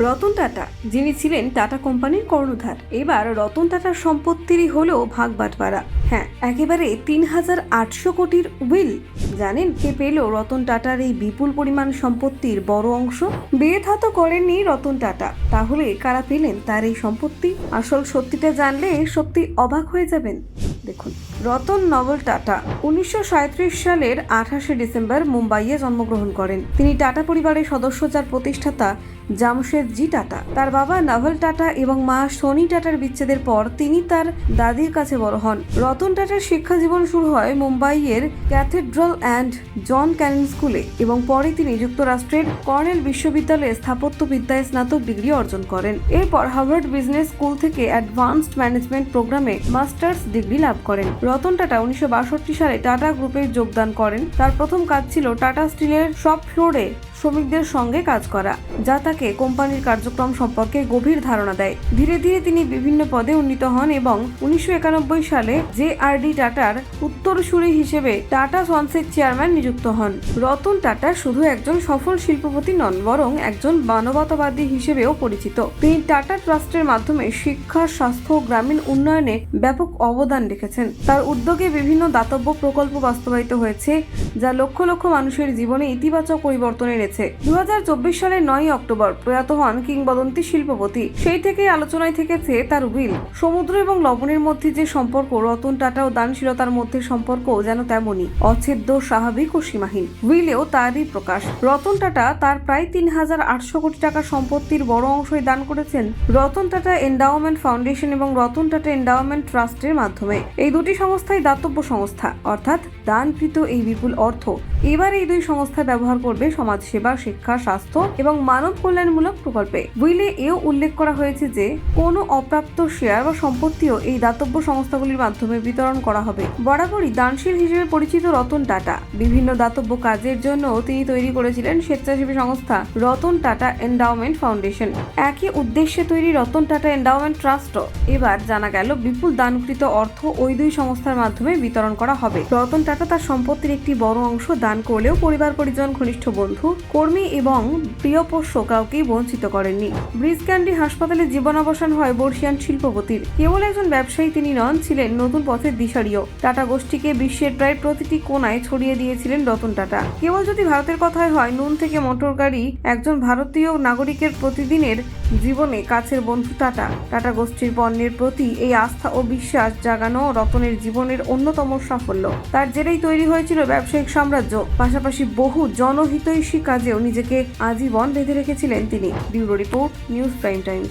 রতন টাটা, যিনি ছিলেন টাটা কোম্পানির কর্ণধার। এবার রতন টাটার সম্পত্তিরই হলো ভাগ বাটপারা হ্যাঁ একেবারে তিন হাজার আটশো কোটির উইল। জানেন কে পেল রতন টাটার এই বিপুল পরিমাণ সম্পত্তির বড় অংশ? বেথা তো করেননি রতন টাটা। তাহলে কারা পেলেন তার এই সম্পত্তি? আসল সত্যিটা জানলে সত্যি অবাক হয়ে যাবেন। দেখুন। রতন নভল টাটা। উনিশশো সাঁইত্রিশ সালের আঠাশে ডিসেম্বর মুম্বাইয়ে জন্মগ্রহণ করেন। তিনি টাটা পরিবারের সদস্য যার প্রতিষ্ঠাতা জামশেদজি টাটা। তার বাবা নভল টাটা এবং মা সোনি টাটার বিচ্ছেদের পর তিনি তার দাদির কাছে বড় হন। রতন টাটার শিক্ষা জীবন শুরু হয় মুম্বাইয়ের ক্যাথেড্রাল অ্যান্ড জন ক্যানন স্কুলে এবং পরে তিনি যুক্তরাষ্ট্রের কর্নেল বিশ্ববিদ্যালয়ে স্থাপত্যবিদ্যায় স্নাতক ডিগ্রি অর্জন করেন। এরপর হার্ভার্ড বিজনেস স্কুল থেকে অ্যাডভান্সড ম্যানেজমেন্ট প্রোগ্রামে মাস্টার্স ডিগ্রি লাভ করেন। রতন টাটা উনিশশো বাষট্টি সালে টাটা গ্রুপে যোগদান করেন। তার প্রথম কাজ ছিল টাটা স্টিলের সব ফ্লোরে শ্রমিকদের সঙ্গে কাজ করা, যা তাকে কোম্পানির কার্যক্রম সম্পর্কে গভীর ধারণা দেয়। ধীরে ধীরে তিনি বিভিন্ন পদে উন্নীত হন এবং উনিশশো একানব্বই সালে জে আর ডি টাটার উত্তরসূরি হিসেবে টাটা সন্সের চেয়ারম্যান নিযুক্ত হন। রতন টাটা শুধু একজন সফল শিল্পপতি নন, বরং একজন মানবতাবাদী হিসেবেও পরিচিত। তিনি টাটা ট্রাস্টের মাধ্যমে শিক্ষা, স্বাস্থ্য গ্রামীণ উন্নয়নে ব্যাপক অবদান রেখেছেন। তার উদ্যোগে বিভিন্ন দাতব্য প্রকল্প বাস্তবায়িত হয়েছে, যা লক্ষ লক্ষ মানুষের জীবনে ইতিবাচক পরিবর্তন এনেছে দু হাজার চব্বিশ সালের নয় অক্টোবর প্রয়াত হন কিংবদন্তি শিল্পপতি। সেই থেকেই আলোচনায় থেকেছে তার উইল সমুদ্র এবং লবণের মধ্যে যে সম্পর্ক, রতন টাটা ও দানশীলতার মধ্যে সম্পর্ক যেন তেমনই অচ্ছেদ্য, স্বাভাবিক ও সীমাহীন। উইলেও তারই প্রকাশ। রতন টাটা তার প্রায় তিন হাজার আটশো কোটি টাকা সম্পত্তির বড় অংশই দান করেছেন রতন টাটা এন্ডাওমেন্ট ফাউন্ডেশন এবং রতন টাটা এন্ডাওমেন্ট ট্রাস্টের মাধ্যমে। এই দুটি সংস্থাই দাতব্য সংস্থা, অর্থাৎ দানকৃত এই বিপুল অর্থ। এবার এই দুই সংস্থা ব্যবহার করবে সমাজসেবা, শিক্ষা, স্বাস্থ্য এবং মানব কল্যাণমূলক প্রকল্পে। উইলে এও উল্লেখ করা হয়েছে যে, কোনো অপ্রাপ্ত শেয়ার বা সম্পত্তিও এই দাতব্য সংস্থাগুলির মাধ্যমে বিতরণ করা হবে। বরাবরই দানশীল হিসেবে পরিচিত রতন টাটা। বিভিন্ন দাতব্য কাজের জন্য তিনি তৈরি করেছিলেন স্বেচ্ছাসেবী সংস্থা রতন টাটা এন্ডাওমেন্ট ফাউন্ডেশন। একই উদ্দেশ্যে তৈরি রতন টাটা এন্ডাওমেন্ট ট্রাস্টও। এবার জানা গেল, বিপুল দানকৃত অর্থ ওই দুই সংস্থার মাধ্যমে বিতরণ করা হবে। রতন টাটা তার সম্পত্তির একটি বড় অংশ দান করলেও পরিবার পরিজন, ঘনিষ্ঠ বন্ধু, কর্মী এবং প্রিয় পোষ্য কাউকেই বঞ্চিত করেননি। ব্রিজ ক্যান্ডি হাসপাতালে জীবনাবসান হয় বর্ষিয়ান শিল্পপতির। কেবল একজন ব্যবসায়ী তিনি নন, ছিলেন নতুন পথের দিশারিও। টাটা গোষ্ঠীকে বিশ্বের প্রায় প্রতিটি কোনায় ছড়িয়ে দিয়েছিলেন রতন টাটা। কেবল যদি ভারতের কথাই হয়, নুন থেকে মোটর গাড়ি একজন ভারতীয় নাগরিকের প্রতিদিনের জীবনে কাছের বন্ধু টাটা। টাটা গোষ্ঠীর পণ্যের প্রতি এই আস্থা ও বিশ্বাস জাগানো রতনের জীবনের অন্যতম সাফল্য। তার জেরেই তৈরি হয়েছিল ব্যবসায়িক সাম্রাজ্য। পাশাপাশি বহু জনহিতৈষী কাজেও নিজেকে আজীবন বেঁধে রেখেছিলেন তিনি। Bureau report news prime times.